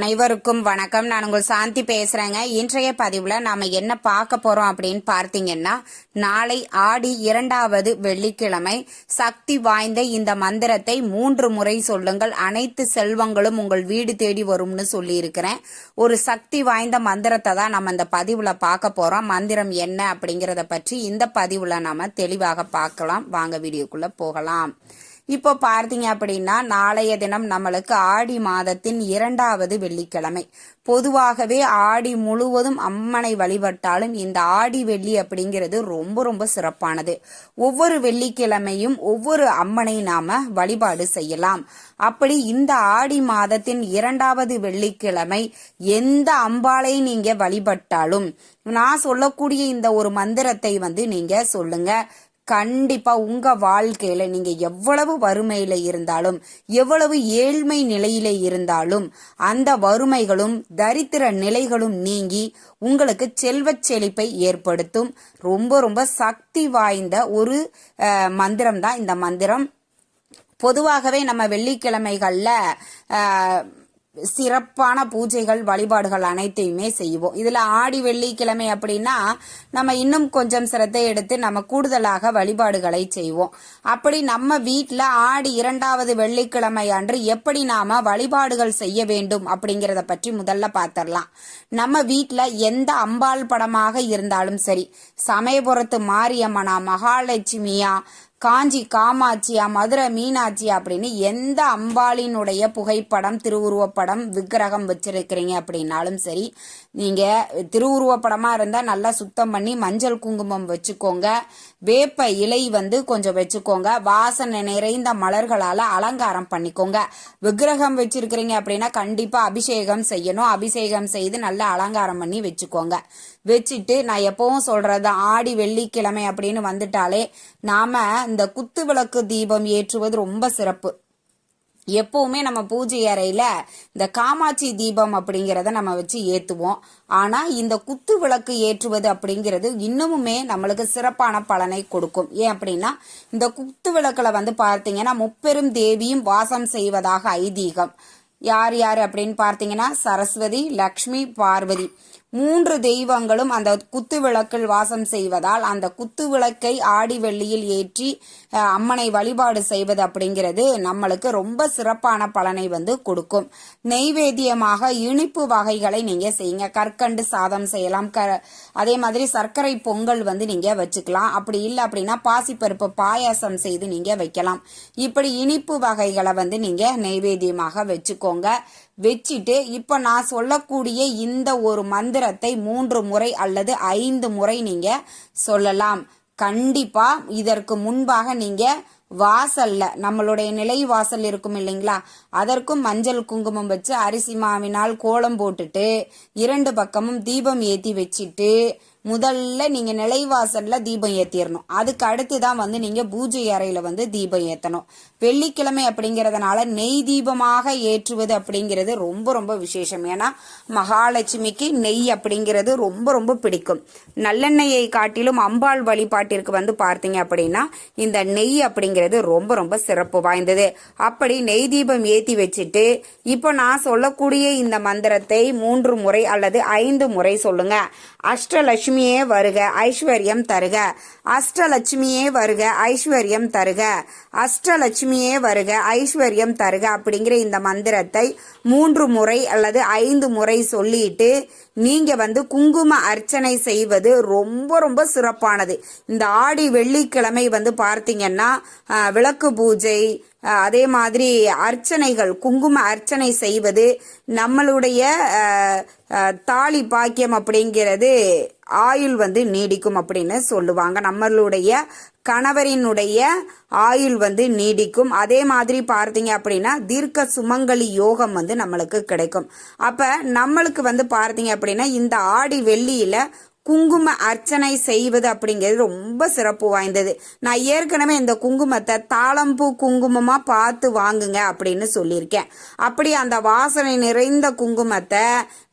அனைவருக்கும் வணக்கம். நான் உங்கள் சாந்தி பேசுறேங்க. இன்றைய பதிவுல நாம என்ன பார்க்க போறோம் அப்படின்னு பார்த்தீங்கன்னா நாளை ஆடி இரண்டாவது வெள்ளிக்கிழமை சக்தி வாய்ந்த இந்த மந்திரத்தை மூன்று முறை சொல்லுங்கள். அனைத்து செல்வங்களும் உங்கள் வீடு தேடி வரும்னு சொல்லி இருக்கிறேன் ஒரு சக்தி வாய்ந்த மந்திரத்தை தான் நம்ம இந்த பதிவுல பார்க்க போறோம். மந்திரம் என்ன அப்படிங்கறத பற்றி இந்த பதிவுல நாம தெளிவாக பார்க்கலாம். வாங்க வீடியோக்குள்ள போகலாம். இப்போ பார்த்தீங்க அப்படின்னா நாளைய தினம் நம்மளுக்கு ஆடி மாதத்தின் இரண்டாவது வெள்ளிக்கிழமை. பொதுவாகவே ஆடி முழுவதும் அம்மனை வழிபட்டாலும் இந்த ஆடி வெள்ளி அப்படிங்கிறது ரொம்ப ரொம்ப சிறப்பானது. ஒவ்வொரு வெள்ளிக்கிழமையும் ஒவ்வொரு அம்மனை நாம வழிபாடு செய்யலாம். அப்படி இந்த ஆடி மாதத்தின் இரண்டாவது வெள்ளிக்கிழமை எந்த அம்பாளை நீங்க வழிபட்டாலும் நான் சொல்லக்கூடிய இந்த ஒரு மந்திரத்தை வந்து நீங்க சொல்லுங்க. கண்டிப்பா உங்க வாழ்க்கையில நீங்க எவ்வளவு வறுமையில இருந்தாலும் எவ்வளவு ஏழ்மை நிலையில இருந்தாலும் அந்த வறுமைகளும் தரித்திர நிலைகளும் நீங்கி உங்களுக்கு செல்வச் செழிப்பை ஏற்படுத்தும். ரொம்ப ரொம்ப சக்தி வாய்ந்த ஒரு மந்திரம் தான் இந்த மந்திரம். பொதுவாகவே நம்ம வெள்ளிக்கிழமைகளில் சிறப்பான பூஜைகள் வழிபாடுகள் அனைத்தையுமே செய்வோம். இதில் ஆடி வெள்ளிக்கிழமை அப்படின்னா நம்ம இன்னும் கொஞ்சம் சிரத்தை எடுத்து நம்ம கூடுதலாக வழிபாடுகளை செய்வோம். அப்படி நம்ம வீட்டில் ஆடி இரண்டாவது வெள்ளிக்கிழமை அன்று எப்படி நாம வழிபாடுகள் செய்ய வேண்டும் அப்படிங்கிறத பற்றி முதல்ல பார்த்துடலாம் நம்ம வீட்டில் எந்த அம்பாள் படமாக இருந்தாலும் சரி சமயபுரத்து மாரியம்மனா மகாலட்சுமியா காஞ்சி காமாட்சியா மதுரை மீனாட்சி அப்படின்னு எந்த அம்பாளினுடைய புகைப்படம் திருவுருவப்படம் விக்கிரகம் வச்சிருக்கிறீங்க அப்படின்னாலும் சரி நீங்க திருவுருவப்படமா இருந்தா நல்லா சுத்தம் பண்ணி மஞ்சள் குங்குமம் வச்சுக்கோங்க. வேப்ப இலை வந்து கொஞ்சம் வச்சுக்கோங்க. வாசனை நிறைந்த மலர்களால அலங்காரம் பண்ணிக்கோங்க. விக்கிரகம் வச்சிருக்கிறீங்க அப்படின்னா கண்டிப்பா அபிஷேகம் செய்யணும். அபிஷேகம் செய்து நல்லா அலங்காரம் பண்ணி வச்சுக்கோங்க. வச்சுட்டு நான் எப்பவும் சொல்றது ஆடி வெள்ளிக்கிழமை அப்படின்னு வந்துட்டாலே நாம இந்த குத்து விளக்கு தீபம் ஏற்றுவது ரொம்ப சிறப்பு. எப்பவுமே நம்ம பூஜை அறையில இந்த காமாட்சி தீபம் அப்படிங்கிறத நம்ம வச்சு ஏத்துவோம். ஆனா இந்த குத்து விளக்கு ஏற்றுவது அப்படிங்கிறது இன்னமுமே நம்மளுக்கு சிறப்பான பலனை கொடுக்கும். ஏன் அப்படின்னா இந்த குத்து விளக்குல வந்து பார்த்தீங்கன்னா முப்பெரும் தேவியும் வாசம் செய்வதாக ஐதீகம். யார் யார் அப்படின்னு பார்த்தீங்கன்னா சரஸ்வதி லக்ஷ்மி பார்வதி. மூன்று தெய்வங்களும் அந்த குத்து விளக்கில் வாசம் செய்வதால் அந்த குத்து விளக்கை ஆடி வெள்ளியில் ஏற்றி அம்மனை வழிபாடு செய்வது அப்படிங்கிறது நம்மளுக்கு ரொம்ப சிறப்பான பலனை வந்து கொடுக்கும். நெய்வேத்தியமாக இனிப்பு வகைகளை நீங்க செய்யுங்க. கற்கண்டு சாதம் செய்யலாம். க அதே மாதிரி சர்க்கரை பொங்கல் வந்து நீங்க வச்சுக்கலாம். அப்படி இல்லை அப்படின்னா பாசிப்பருப்பு பாயாசம் செய்து நீங்க வைக்கலாம். இப்படி இனிப்பு வகைகளை வந்து நீங்க நெய்வேத்தியமாக வச்சுக்கோங்க. வச்சுட்டு இப்ப நான் சொல்லக்கூடிய இந்த ஒரு மந்திரத்தை மூன்று முறை அல்லது ஐந்து முறை நீங்க சொல்லலாம். கண்டிப்பா இதற்கு முன்பாக நீங்க வாசல்ல நம்மளுடைய நிலை வாசல் இருக்கும் இல்லைங்களா? அதற்கும் மஞ்சள் குங்குமம் வச்சு அரிசி மாவினால் கோலம் போட்டுட்டு இரண்டு பக்கமும் தீபம் ஏத்தி வச்சுட்டு முதல்ல நீங்கள் நிலைவாசலில் தீபம் ஏற்றிடணும் அதுக்கு அடுத்து தான் வந்து நீங்கள் பூஜை அறையில் வந்து தீபம் ஏற்றணும் வெள்ளிக்கிழமை அப்படிங்கிறதுனால நெய் தீபமாக ஏற்றுவது அப்படிங்கிறது ரொம்ப ரொம்ப விசேஷம். ஏன்னா மகாலட்சுமிக்கு நெய் அப்படிங்கிறது ரொம்ப ரொம்ப பிடிக்கும். நல்லெண்ணெயை காட்டிலும் அம்பாள் வழிபாட்டிற்கு வந்து பார்த்தீங்க அப்படின்னா இந்த நெய் அப்படிங்கிறது ரொம்ப ரொம்ப சிறப்பு வாய்ந்தது. அப்படி நெய் தீபம் ஏற்றி வச்சுட்டு இப்போ நான் சொல்லக்கூடிய இந்த மந்திரத்தை மூன்று முறை அல்லது ஐந்து முறை சொல்லுங்க. அஷ்டலட்சுமியே வருக ஐஸ்வர்யம் தருக. அஷ்டலட்சுமியே வருக ஐஸ்வர்யம் தருக. அஷ்டலட்சுமியே வருக ஐஸ்வர்யம் தருக அப்படிங்கிற இந்த மந்திரத்தை மூன்று முறை அல்லது ஐந்து முறை சொல்லிட்டு நீங்க வந்து குங்கும அர்ச்சனை செய்வது ரொம்ப ரொம்ப சிறப்பானது. இந்த ஆடி வெள்ளிக்கிழமை வந்து பார்த்தீங்கன்னா விளக்கு பூஜை அதே மாதிரி அர்ச்சனைகள் குங்கும அர்ச்சனை செய்வது நம்மளுடைய தாலி பாக்கியம் அப்படிங்கிறது ஆயுள் வந்து நீடிக்கும் அப்படின்னு சொல்லுவாங்க. நம்மளுடைய கணவரினுடைய ஆயுள் வந்து நீடிக்கும். அதே மாதிரி பார்த்தீங்க அப்படின்னா தீர்க்க சுமங்கலி யோகம் வந்து நம்மளுக்கு கிடைக்கும். அப்ப நம்மளுக்கு வந்து பார்த்தீங்க அப்படின்னா இந்த ஆடி வெள்ளியில குங்கும அர்ச்சனை செய்வது அப்படிங்கிறது ரொம்ப சிறப்பு வாய்ந்தது. நான் ஏற்கனவே இந்த குங்குமத்தை தாளம்பூ குங்குமமாக பார்த்து வாங்குங்க அப்படின்னு சொல்லியிருக்கேன். அப்படி அந்த வாசனை நிறைந்த குங்குமத்தை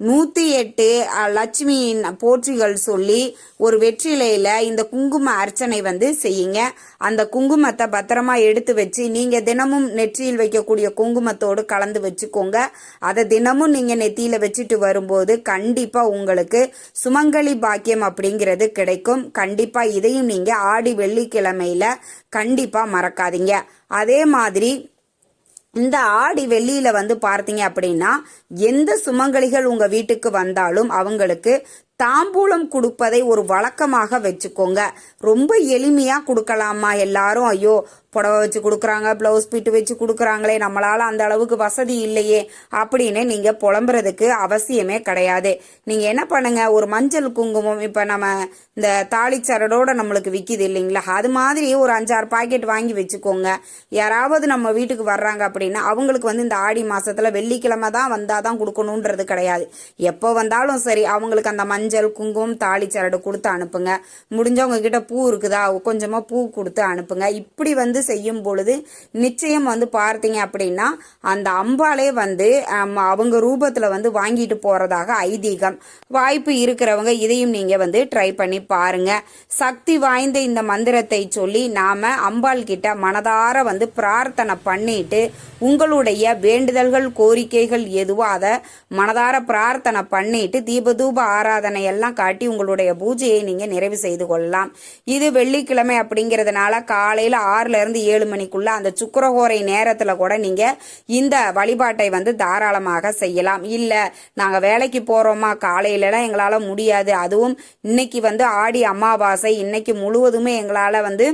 நூற்றி எட்டு லட்சுமியின் போற்றிகள் சொல்லி ஒரு வெற்றிலையில் இந்த குங்கும அர்ச்சனை வந்து செய்யுங்க. அந்த குங்குமத்தை பத்திரமா எடுத்து வச்சு நீங்கள் தினமும் நெற்றியில் வைக்கக்கூடிய குங்குமத்தோடு கலந்து வச்சுக்கோங்க. அதை தினமும் நீங்கள் நெத்தியில் வச்சுட்டு வரும்போது கண்டிப்பாக உங்களுக்கு சுமங்கலி பாக்கியம் அப்படிங்கிறது கிடைக்கும். கண்டிப்பாக இதையும் நீங்கள் ஆடி வெள்ளிக்கிழமையில் கண்டிப்பாக மறக்காதீங்க. அதே மாதிரி இந்த ஆடி வெள்ளியில வந்து பார்த்தீங்க அப்படின்னா எந்த சுமங்கலிகள் உங்க வீட்டுக்கு வந்தாலும் அவங்களுக்கு தாம்பூலம் கொடுப்பதை ஒரு வழக்கமாக வச்சுக்கோங்க. ரொம்ப எளிமையா கொடுக்கலாமா எல்லாரும்? ஐயோ புடவை வச்சு கொடுக்குறாங்க பிளவுஸ் பிட்டு வச்சு கொடுக்குறாங்களே நம்மளால அந்த அளவுக்கு வசதி இல்லையே அப்படின்னு நீங்க புலம்புறதுக்கு அவசியமே கிடையாது. நீங்க என்ன பண்ணுங்க ஒரு மஞ்சள் குங்குமம் இப்ப நம்ம இந்த தாளிச்சரடோட நம்மளுக்கு விக்குது இல்லைங்களா? அது மாதிரி ஒரு அஞ்சாறு பாக்கெட் வாங்கி வச்சுக்கோங்க. யாராவது நம்ம வீட்டுக்கு வர்றாங்க அப்படின்னா அவங்களுக்கு வந்து இந்த ஆடி மாசத்துல வெள்ளிக்கிழமை தான் வந்தாதான் கொடுக்கணுன்றது கிடையாது. எப்போ வந்தாலும் சரி அவங்களுக்கு அந்த மஞ்சள் குங்குமம் தாளிச்சரடு கொடுத்து அனுப்புங்க. முடிஞ்சவங்க கிட்ட பூ இருக்குதா கொஞ்சமா பூ கொடுத்து அனுப்புங்க. இப்படி வந்து செய்யும் பொழுது நிச்சயம் வந்து பார்த்தீங்க அப்படின்னா அந்த அம்பாலே வந்து அவங்க ரூபத்தில் வந்து வாங்கிட்டு போகிறதாக ஐதீகம். வாய்ப்பு இருக்கிறவங்க இதையும் நீங்கள் வந்து ட்ரை பண்ணி பாருங்க. சக்தி வாய்ந்த இந்த மந்திரத்தை சொல்லி நாம அம்பாள் கிட்ட மனதார வந்து பிரார்த்தனை பண்ணிட்டு உங்களுடைய வேண்டுதல்கள் கோரிக்கைகள் எதுவோ அதை மனதார பிரார்த்தனை பண்ணிட்டு தீபதூப ஆராதனை எல்லாம் காட்டி உங்களுடைய பூஜையை நீங்கள் நிறைவு செய்து கொள்ளலாம். இது வெள்ளிக்கிழமை அப்படிங்கிறதுனால காலையில் ஆறுல இருந்து ஏழு மணிக்குள்ள அந்த சுக்கரஹோரை நேரத்துல கூட நீங்க இந்த வழிபாட்டை வந்து தாராளமாக செய்யலாம். இல்ல நாங்க வேலைக்கு போறோமா? காலையிலலாம் எங்களால முடியாது. அதுவும் இன்னைக்கு வந்து ஆடி அமாவாசை. இன்னைக்கு முழுவதுமே எங்களால வந்து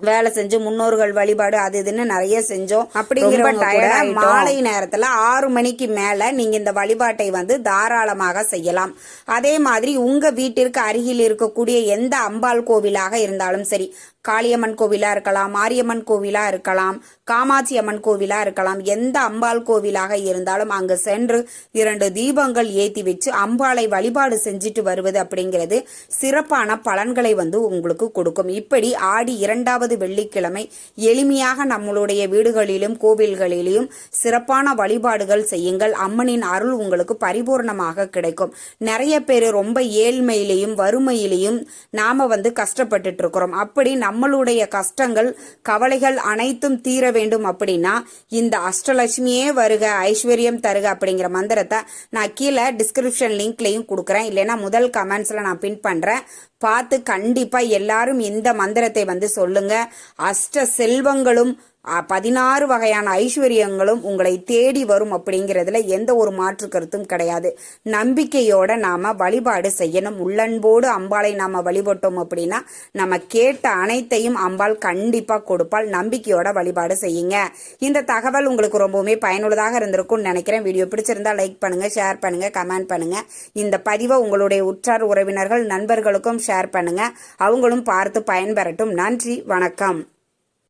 வேலை செஞ்சு முன்னோர்கள் வழிபாடு அது இதுன்னு நிறைய செஞ்சோம். அப்படிங்கிற மாலை நேரத்துல ஆறு மணிக்கு மேல நீங்க இந்த வழிபாட்டை வந்து தாராளமாக செய்யலாம். அதே மாதிரி உங்க வீட்டிற்கு அருகில் இருக்கக்கூடிய எந்த அம்பாள் கோவிலாக இருந்தாலும் சரி காளியம்மன் கோவிலா இருக்கலாம் மாரியம்மன் கோவிலா இருக்கலாம் காமாட்சி அம்மன் கோவிலா இருக்கலாம் எந்த அம்பாள் கோவிலாக இருந்தாலும் அங்கு சென்று இரண்டு தீபங்கள் ஏத்தி வச்சு அம்பாளை வழிபாடு செஞ்சுட்டு வருவது அப்படிங்கிறது சிறப்பான பலன்களை வந்து உங்களுக்கு கொடுக்கும். இப்படி ஆடி இரண்டாவது வெள்ளிக்கிழமை எளிமையாக நம்மளுடைய வீடுகளிலும் கோவில்களிலும் சிறப்பான வழிபாடுகள் செய்யுங்கள். அம்மனின் அருள் உங்களுக்கு பரிபூர்ணமாக கிடைக்கும். நிறைய பேர் ரொம்ப ஏழ்மையிலையும் வறுமையிலையும் நாம வந்து கஷ்டப்பட்டுட்டு இருக்கிறோம். அப்படி நம்மளுடைய கஷ்டங்கள் கவலைகள் அனைத்தும் தீர வேண்டும் அப்படின்னா இந்த அஷ்டலட்சுமியே வருக ஐஸ்வர்யம் தருக அப்படிங்கிற மந்திரத்தை நான் கீழே டிஸ்கிரிப்ஷன் லிங்க்லையும் கொடுக்குறேன். இல்லைன்னா முதல் கமெண்ட்ஸில் நான் பின் பண்ணுறேன் பார்த்து கண்டிப்பாக எல்லாரும் இந்த மந்திரத்தை வந்து சொல்லுங்க. அஷ்ட செல்வங்களும் பதினாறு வகையான ஐஸ்வர்யங்களும் உங்களை தேடி வரும் அப்படிங்கிறதுல எந்த ஒரு மாற்று கருத்தும் கிடையாது. நம்பிக்கையோட நாம வழிபாடு செய்யணும். உள்ளன்போடு அம்பாளை நாம வழிபட்டோம் அப்படின்னா நம்ம கேட்ட அனைத்தையும் அம்பாள் கண்டிப்பா கொடுப்பாள். நம்பிக்கையோட வழிபாடு செய்யுங்க. இந்த தகவல் உங்களுக்கு ரொம்பவுமே பயனுள்ளதாக இருந்திருக்கும்னு நினைக்கிறேன். வீடியோ பிடிச்சிருந்தா லைக் பண்ணுங்க ஷேர் பண்ணுங்க கமெண்ட் பண்ணுங்க. இந்த பதிவை உங்களுடைய உற்றார் உறவினர்கள் நண்பர்களுக்கும் ஷேர் பண்ணுங்க. அவங்களும் பார்த்து பயன்பெறட்டும். நன்றி வணக்கம்.